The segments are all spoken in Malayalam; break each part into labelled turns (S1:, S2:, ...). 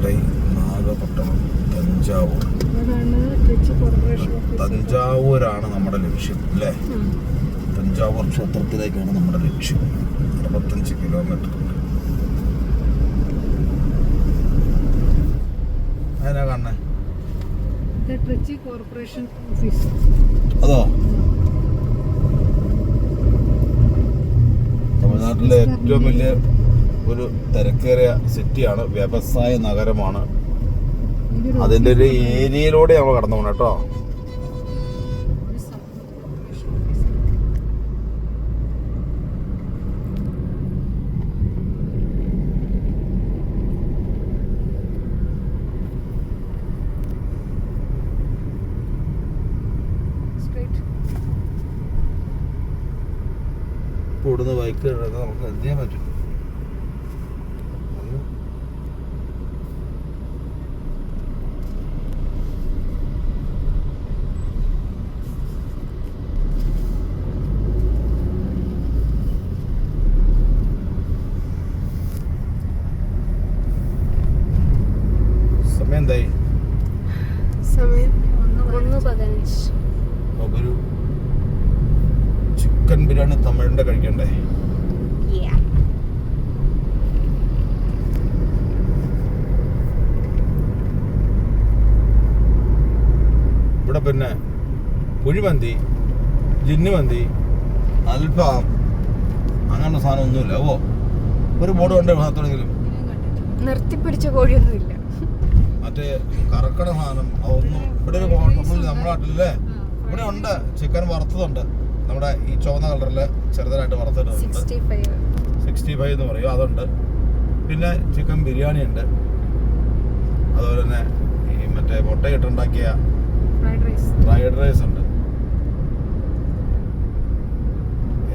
S1: കോട്ടൈ നാഗപട്ടണം തഞ്ചാവൂർ. തഞ്ചാവൂരാണ് നമ്മുടെ ലക്ഷ്യം അല്ലേ? തഞ്ചാവൂർ ക്ഷേത്രത്തിലേക്കാണ് നമ്മുടെ ലക്ഷ്യം. അറുപത്തഞ്ച് കിലോമീറ്റർ അതിനാ കാണണേ അതോ? തമിഴ്നാട്ടിലെ ഏറ്റവും വലിയ ഒരു തിരക്കേറിയ സിറ്റിയാണ് വ്യവസായ നഗരമാണ് അതിന്റെ ഒരു ഏരിയയിലൂടെ നമ്മൾ കടന്നു പോകണം കേട്ടോ. ഇവിടുന്ന് ബൈക്ക് നമുക്ക് എന്ത് ചെയ്യാൻ പറ്റും ഒന്ന് സമയം എന്തായി
S2: സമയം പതിനഞ്ച്.
S1: ചിക്കൻ ബിരിയാണി തമിഴിന്റെ കഴിക്കണ്ടേ? ഇവിടെ പിന്നെ കുഴിമന്തി ജിന്നുമന്തി അൽഫാം അങ്ങനത്തെ സാധനം ഒന്നുമില്ല ഓ ഒരു ബോർഡ് കണ്ടേ ഭാഗത്തോടെങ്കിലും
S2: നിർത്തിപ്പിടിച്ച കോഴിയൊന്നുമില്ല.
S1: മറ്റേ കറക്കണ സാധനം അതൊന്നും ഇവിടെ ഒരു നമ്മൾ നമ്മുടെ നാട്ടിലല്ലേ? ഇവിടെ ഉണ്ട്. ചിക്കൻ വറുത്തതുണ്ട്. നമ്മുടെ ഈ ചുവന്ന കളറിൽ ചെറുതായിട്ട് വറുത്തിട്ടുണ്ട്.
S2: സിക്സ്റ്റി ഫൈവ്
S1: എന്ന് പറയും. അതുണ്ട്. പിന്നെ ചിക്കൻ ബിരിയാണി ഉണ്ട്. അതുപോലെ തന്നെ ഈ മറ്റേ
S3: മുട്ടയിട്ട് ഉണ്ടാക്കിയ
S1: ഫ്രൈഡ് റൈസ് ഉണ്ട്.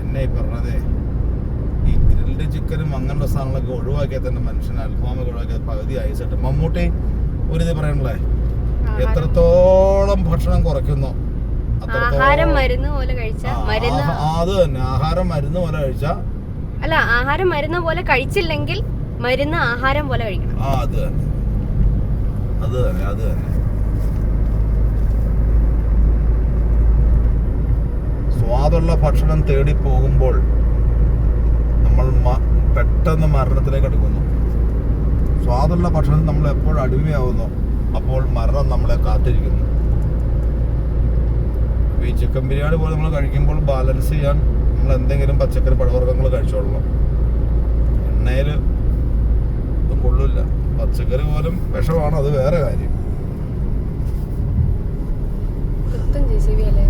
S1: എന്നെ ഈ പറഞ്ഞതേ ഈ ഗ്രിൽഡ് ചിക്കനും അങ്ങനെയുള്ള സാധനങ്ങളൊക്കെ ഒഴിവാക്കിയാൽ തന്നെ മനുഷ്യൻ അൽഫാമൊക്കെ ഒഴിവാക്കിയാൽ പകുതി ഐസിട്ട് മമ്മൂട്ടി ഒരു ഇത് പറയണല്ലേ എത്രത്തോളം ഭക്ഷണം കുറയ്ക്കുന്നു?
S2: ആഹാരം മരുന്ന് പോലെ
S1: അത് തന്നെ. ആഹാരം മരുന്ന് പോലെ കഴിച്ച
S2: അല്ല ആഹാരം മരുന്ന് പോലെ കഴിച്ചില്ലെങ്കിൽ മരുന്ന് ആഹാരം പോലെ കഴിക്കണം.
S1: ആ അത് തന്നെ. അത് തന്നെ അത് തന്നെ. സ്വാദുള്ള ഭക്ഷണം തേടി പോകുമ്പോൾ നമ്മൾ പെട്ടെന്ന് മരണത്തിലേക്ക് അടുക്കുന്നു. സ്വാദുള്ള ഭക്ഷണം നമ്മൾ എപ്പോൾ അടിമയാവുന്നു. അപ്പോൾ മരണം നമ്മളെ കാത്തിരിക്കുന്നു. ഈ ചിക്കൻ ബിരിയാണി പോലെ നമ്മൾ കഴിക്കുമ്പോൾ ബാലൻസ് ചെയ്യാൻ നമ്മൾ എന്തെങ്കിലും പച്ചക്കറി പഴവർഗങ്ങൾ കഴിച്ചോളണം. എണ്ണയിൽ ഒന്നും കൊള്ളില്ല. പച്ചക്കറി പോലും വിഷമാണ്. അത് വേറെ കാര്യം.
S2: ജെ സി ബി അല്ലേ?